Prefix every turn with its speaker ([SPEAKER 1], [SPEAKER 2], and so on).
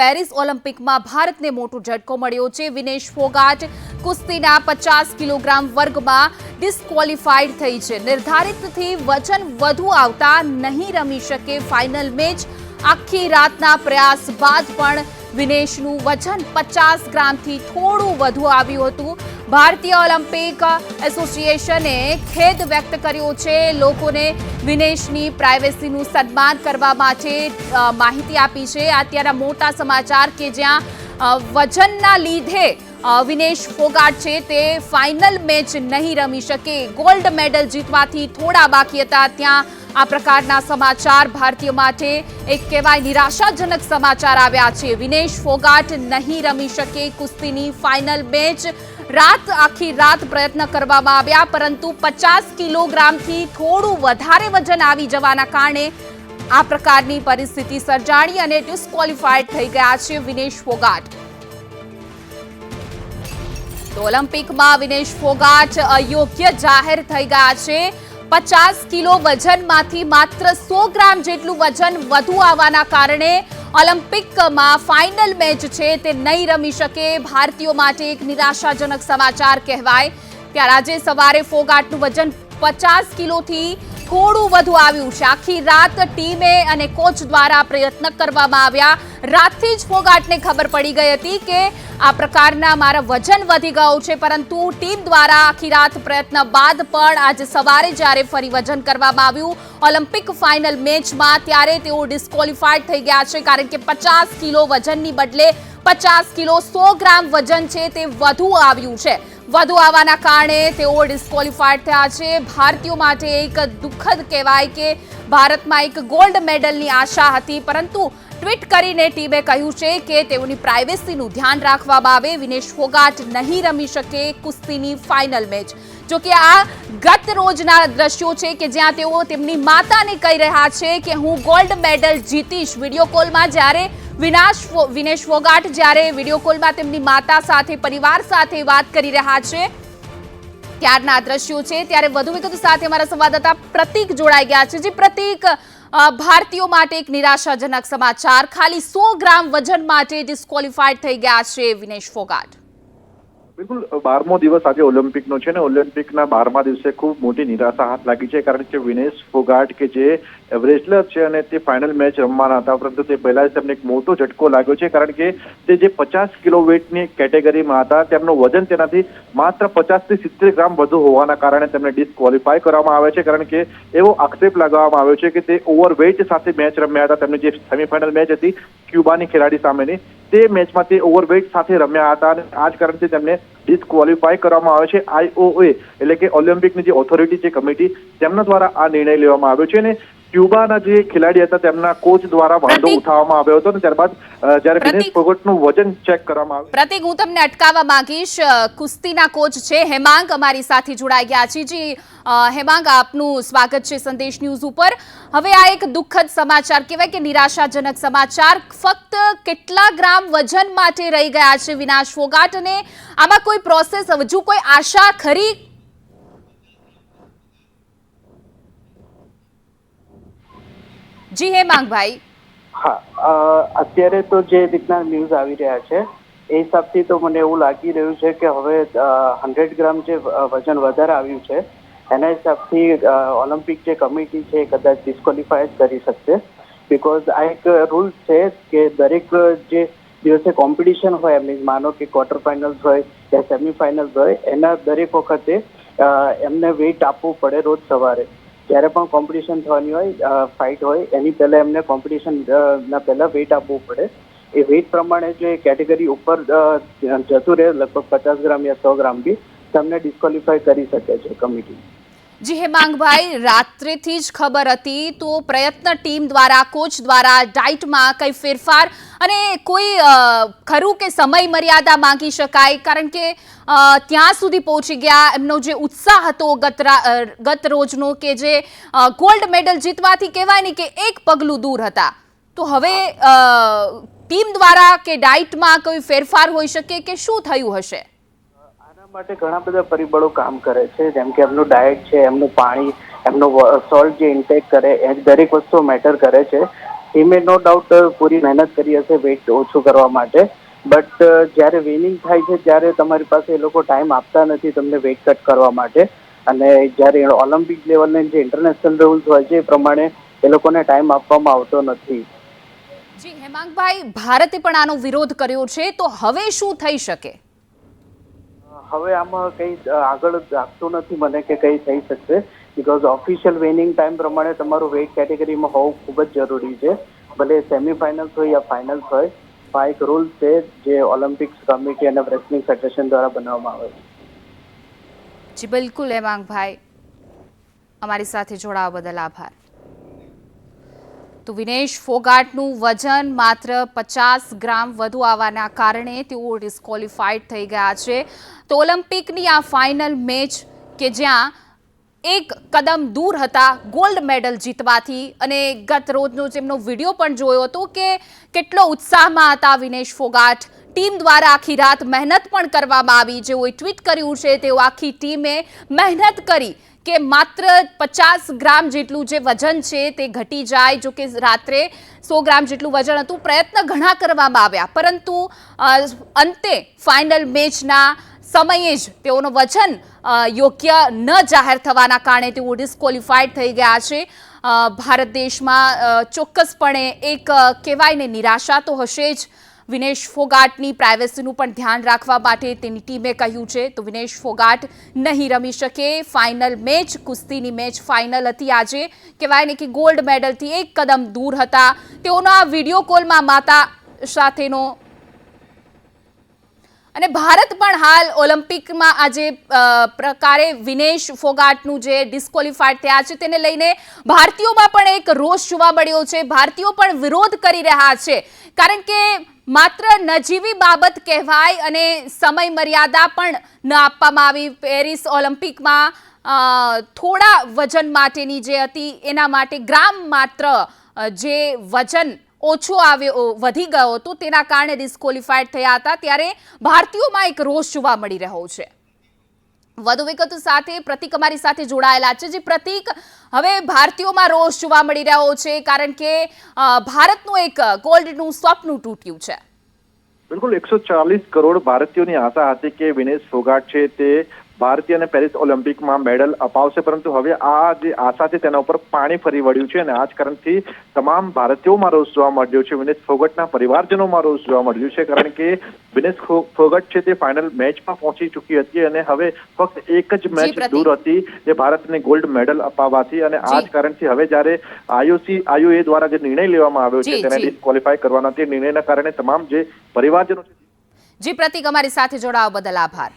[SPEAKER 1] Paris ઓલિમ્પિકમાં ભારતને મોટો ઝટકો મળ્યો છે. વિનેશ ફોગાટ કુસ્તીના પચાસ કિલોગ્રામ વર્ગમાં ડિસ્ક્વોલિફાઈડ થઈ છે. નિર્ધારિતથી વજન વધુ આવતા નહીં રમી શકે ફાઇનલ મેચ આખી રાતના પ્રયાસ બાદ પણ વિનેશનું વજન પચાસ ગ્રામથી થોડું વધુ આવ્યું હતું. ભારતીય ઓલિમ્પિક એસોસિએશને ખેદ વ્યક્ત કર્યો છે. લોકોને વિનેશની પ્રાઇવેસીનું સન્માન કરવા માટે માહિતી આપી છે. અત્યારના મોટા સમાચાર કે જ્યાં વજનના લીધે વિનેશ ફોગાટ છે તે ફાઇનલ મેચ નહીં રમી શકે. ગોલ્ડ મેડલ જીતવાથી થોડા બાકી હતા. ત્યાં આ પ્રકારના સમાચાર ભારતીય માટે એક કહેવાય નિરાશાજનક સમાચાર આવ્યા છે. વિનેશ ફોગાટ નહીં રમી શકે કુસ્તીની ફાઇનલ મેચ રાત આખી રાત પ્રયત્ન કરવામાં આવ્યા, પરંતુ પચાસ કિલોગ્રામથી થોડું વધારે વજન આવી જવાના કારણે આ પ્રકારની પરિસ્થિતિ સર્જાણી અને ડિસ્ક્વોલિફાઈડ થઈ ગયા છે વિનેશ ફોગાટ. ઓલિમ્પિકમાં વિનેશ ફોગાટ અયોગ્ય જાહેર થઈ ગયા છે. પચાસ કિલો વજનમાંથી માત્ર સો ગ્રામ જેટલું વજન વધુ આવવાના કારણે ઓલિમ્પિકમાં ફાઇનલ મેચ છે તે નહીં રમી શકે. ભારતીયો માટે એક નિરાશાજનક સમાચાર કહેવાય. ત્યારે આજે સવારે ફોગાટનું વજન પચાસ કિલોથી થોડું વધુ આવ્યું છે. આખી રાત ટીમે અને કોચ દ્વારા પ્રયત્ન કરવામાં આવ્યા. રાતથી જ ફોગાટને ખબર પડી ગઈ હતી કે આ પ્રકારના મારા વજન વધી ગયું છે, પરંતુ ટીમ દ્વારા આખી રાત પ્રયત્ન બાદ પણ આજે સવારે જ્યારે ફરી વજન કરવામાં આવ્યું, ઓલિમ્પિક ફાઇનલ મેચમાં ત્યારે તેઓ ડિસ્કોલિફાઈડ થઈ ગયા છે, કારણ કે પચાસ કિલો વજનની બદલે પચાસ કિલો સો ગ્રામ વજન છે તે વધુ આવ્યું છે. વધુ આવવાના કારણે તેઓ ડિસ્કોલિફાઈડ થયા છે. ભારતીયો માટે એક દુઃખદ કહેવાય કે ભારતમાં એક ગોલ્ડ મેડલની આશા હતી, પરંતુ ટ્વીટ કરીને ટીમે કહ્યું છે કે તેઓની પ્રાઇવેસીનું ધ્યાન રાખવામાં આવે. વિનેશ ફોગાટ નહીં રમી શકે કુસ્તીની ફાઇનલ મેચ જો કે આ ગત રોજના દ્રશ્યો છે કે જ્યાં તેઓ તેમની માતાને કહી રહ્યા છે કે હું ગોલ્ડ મેડલ જીતીશ. વીડિયો કોલમાં જ્યારે વિનાશ વિનેશ ફોગાટ જ્યારે વીડિયો કોલમાં તેમની માતા સાથે, પરિવાર સાથે વાત કરી રહ્યા છે, ત્યારના દ્રશ્યો છે. ત્યારે વધુ વિગત સાથે અમારા સંવાદદાતા પ્રતીક જોડાઈ ગયા છે. જે, પ્રતીક ભારતીયો માટે એક નિરાશાજનક સમાચાર. ખાલી સો ગ્રામ વજન માટે ડિસ્ક્વોલિફાઈડ થઈ ગયા છે વિનેશ ફોગાટ.
[SPEAKER 2] બિલકુલ, બારમો દિવસ આજે ઓલિમ્પિકનો છે ને ઓલિમ્પિકના બારમા દિવસે ખૂબ મોટી નિરાશા હાથ લાગી છે, કારણ કે વિનેશ ફોગાટ કે જે રેસલર છે અને તે ફાઇનલ મેચ રમવાના હતા, પરંતુ તે પહેલા જ તેમને એક મોટો ઝટકો લાગ્યો છે, કારણ કે તે જે પચાસ કિલો વેટની કેટેગરીમાં હતા, તેમનું વજન તેનાથી માત્ર પચાસથી સિત્તેર ગ્રામ વધુ હોવાના કારણે તેમને ડિસ્કવોલિફાય કરવામાં આવે છે, કારણ કે એવો આક્ષેપ લગાવવામાં આવ્યો છે કે તે ઓવરવેઇટ સાથે મેચ રમ્યા હતા, તેમની જે સેમિફાઇનલ મેચ હતી ક્યુબાની ખેલાડી સામેની, તે મેચમાં તે ઓવરવેઇટ સાથે રમ્યા હતા અને આ જ કારણથી તેમને ડિસ્ક્વોલિફાય કરવામાં આવે છે. આઈઓએ એટલે કે ઓલિમ્પિકની જે ઓથોરિટી છે કમિટી તેમના દ્વારા આ નિર્ણય લેવામાં આવ્યો છે અને ક્યુબાના જે ખેલાડી હતા તેમના કોચ દ્વારા વાંધો ઉઠાવવામાં આવ્યો હતો અને ત્યારબાદ જ્યારે વિનેશ ફોગટનું વજન ચેક કરવામાં આવ્યું.
[SPEAKER 1] પ્રતિક હું તમને અટકાવવા માંગીશ. કુસ્તીના કોચ છે હેમાંગ અમારી સાથે જોડાઈ ગયા છે. જી હેમાંગ આપનું સ્વાગત છે સંદેશ ન્યૂઝ ઉપર. હવે આ એક દુઃખદ સમાચાર કહેવાય કે નિરાશાજનક સમાચાર. ફક્ત કેટલા ગ્રામ વજન માટે રહી ગયા છે વિનાશ ફોગાટ અને આમાં કોઈ પ્રોસેસ હજુ કોઈ આશા ખરી? જી,
[SPEAKER 3] હે માંગભાઈ. હા અત્યારે તો જે રીતના ન્યૂઝ આવી રહ્યા છે, એ હિસાબથી તો મને એવું લાગી રહ્યું છે કે હવે હંડ્રેડ ગ્રામ જે વજન વધારે આવ્યું છે, એના હિસાબથી ઓલિમ્પિક જે કમિટી છે એ કદાચ ડિસ્કોલિફાય જ કરી શકશે. બિકોઝ આ એક રૂલ છે કે દરેક જે દિવસે કોમ્પિટિશન હોય એમની માનો કે ક્વાર્ટર ફાઇનલ્સ હોય કે સેમીફાઇનલ્સ હોય, એના દરેક વખતે એમને વેઇટ આપવું પડે રોજ સવારે. જ્યારે પણ કોમ્પિટિશન થવાની હોય ફાઇટ હોય, એની પહેલાં એમને કોમ્પિટિશન ના પહેલાં વેઇટ આપવું પડે. એ વેઇટ પ્રમાણે જો એ કેટેગરી ઉપર જતું રહે, લગભગ પચાસ ગ્રામ યા સો ગ્રામ બી, તમને ડિસ્કોલિફાય કરી શકે છે કમિટી
[SPEAKER 1] જી હેમાંગભાઈ રાત્રેથી જ ખબર હતી તો પ્રયત્ન ટીમ દ્વારા, કોચ દ્વારા ડાયટમાં કંઈ ફેરફાર અને કોઈ ખરું કે સમય મર્યાદા માંગી શકાય? કારણ કે ત્યાં સુધી પહોંચી ગયા, એમનો જે ઉત્સાહ હતો ગત રોજનો કે જે ગોલ્ડ મેડલ જીતવાથી કહેવાય ને કે એક પગલું દૂર હતા. તો હવે ટીમ દ્વારા કે ડાયટમાં કોઈ ફેરફાર હોઈ શકે કે શું થયું હશે?
[SPEAKER 3] માટે ઘણા બધા પરિબળો કામ કરે છે, જેમ કે એમનું ડાયટ છે, એમનું પાણી, એમનું સોલ્ટ જે ઇન્ટેક કરે, એ દરેક વસ્તુ મેટર કરે છે. ટીમે નો ડાઉટ પૂરી મહેનત કરી હશે વેઇટ ઓછું કરવા માટે. બટ જ્યારે વિનિંગ થાય છે, ત્યારે તમારી પાસે એ લોકો ટાઈમ આપતા નથી તમને વેઇટ કટ કરવા માટે. અને જ્યારે ઓલિમ્પિક લેવલને જે ઇન્ટરનેશનલ રૂલ્સ હોય છે, એ પ્રમાણે એ લોકોને ટાઈમ આપવામાં આવતો નથી.
[SPEAKER 1] જી, હેમાંગભાઈ, ભારતે પણ આનો વિરોધ કર્યો છે, તો હવે શું થઈ શકે?
[SPEAKER 3] હવે આમાં કંઈ આગળ લાગતું નથી મને કે કંઈ થઈ શકશે. બિકોઝ ઓફિશિયલ વેનિંગ ટાઈમ પ્રમાણે તમારું વેઇટ કેટેગરીમાં હોવું ખૂબ જ જરૂરી છે. ભલે સેમિફાઇનલ્સ હોય યા ફાઇનલ્સ હોય આ એક રૂલ્સ છે જે ઓલિમ્પિક્સ કમિટી અને રેસલિંગ ફેડરેશન દ્વારા બનાવવામાં આવે છે.
[SPEAKER 1] જી, બિલકુલ, હેમાંગભાઈ. અમારી સાથે જોડાવા બદલ આભાર. તો વિનેશ, ફોગાટનું વજન માત્ર પચાસ ગ્રામ વધુ આવવાના કારણે તેઓ ડિસ્કોલિફાઈડ થઈ ગયા છે. તો ઓલિમ્પિકની આ ફાઇનલ મેચ કે જ્યાં એક કદમ દૂર હતા, ગોલ્ડ મેડલ જીતવાથી અને ગત રોજનો જેમનો વીડિયો પણ જોયો હતો કે કેટલો ઉત્સાહમાં હતા વિનેશ, ફોગાટ. ટીમ દ્વારા આખી રાત મહેનત પણ કરવામાં આવી. જેઓએ ટ્વીટ કર્યું છે, તેઓ આખી ટીમે મહેનત કરી કે માત્ર પચાસ ગ્રામ જેટલું જે વજન છે તે ઘટી જાય, જો કે રાત્રે સો ગ્રામ જેટલું વજન હતું, પ્રયત્ન ઘણા કરવામાં આવ્યા. પરંતુ અંતે ફાઇનલ મેચના સમયે જ તેઓનું વજન યોગ્ય ન જાહેર થવાના કારણે તેઓ ડિસ્કોલિફાઈડ થઈ ગયા છે. ભારત દેશમાં ચોક્કસપણે એક કહેવાય ને નિરાશા તો હશે જ વિનેશ ફોગાટની પ્રાઇવેસીનું પણ ધ્યાન રાખવા માટે તેની ટીમે કહ્યું છે. તો વિનેશ ફોગાટ નહીં રમી શકે. ફાઇનલ મેચ કુસ્તીની મેચ ફાઇનલ હતી આજે. કહેવાય ને કે ગોલ્ડ મેડલથી એક કદમ દૂર હતા. તેઓનો આ વીડિયો કોલમાં માતા સાથેનો અને ભારત પણ હાલ ઓલિમ્પિકમાં આજે પ્રકારે વિનેશ ફોગાટનું જે ડિસ્કોલિફાઈડ થયા છે તેને લઈને ભારતીયોમાં પણ એક રોષ જોવા મળ્યો છે. ભારતીયો પણ વિરોધ કરી રહ્યા છે. કારણ કે માત્ર નજીવી બાબત કહેવાય અને સમય મર્યાદા પણ ન આપવામાં આવી. પેરિસ ઓલિમ્પિકમાં થોડા વજન માટેની જે હતી, એના માટે ગ્રામ માત્ર જે વજન ઓછો આવ્યો વધી ગયો હતો. તેના કારણે ડિસ્કોલિફાઈડ થયા હતા. ત્યારે ભારતીયોમાં એક રોષ જોવા મળી રહ્યો છે. વધુ વિગતો સાથે પ્રતિક અમારી સાથે જોડાયેલા છે, જે પ્રતિક હવે ભારતીયોમાં રોષ જોવા મળી રહ્યો છે, કારણ કે ભારતનું એક ગોલ્ડનું સ્વપ્ન તૂટ્યું છે.
[SPEAKER 2] બિલકુલ, એકસો ચાલીસ કરોડ ભારતીયોની આશા હતી કે વિનેશ ફોગાટ છે તે ભારતીયને પેરિસ ઓલિમ્પિકમાં મેડલ અપાવશે પરંતુ હવે આ જે આશા છે તેના ઉપર પાણી ફરી વળ્યું છે અને આ જ કારણથી તમામ ભારતીયોમાં રોષ જોવા મળ્યો છે. વિનેશ ફોગટના પરિવારજનોમાં રોષ જોવા મળ્યું છે કારણ કે વિનેશ ફોગટ છે તે ફાઇનલ મેચમાં પહોંચી ચૂકી હતી અને હવે ફક્ત એક જ મેચ દૂર હતી જે ભારતને ગોલ્ડ મેડલ અપાવવાથી અને આ જ કારણથી હવે જ્યારે આઈઓસી આઈઓએ દ્વારા જે નિર્ણય લેવામાં આવ્યો છે તેને ડિસ્કવોલિફાય કરવાના તે નિર્ણયના કારણે તમામ જે પરિવારજનો છે
[SPEAKER 1] જી પ્રતિક અમારી સાથે જોડાવા બદલ આભાર.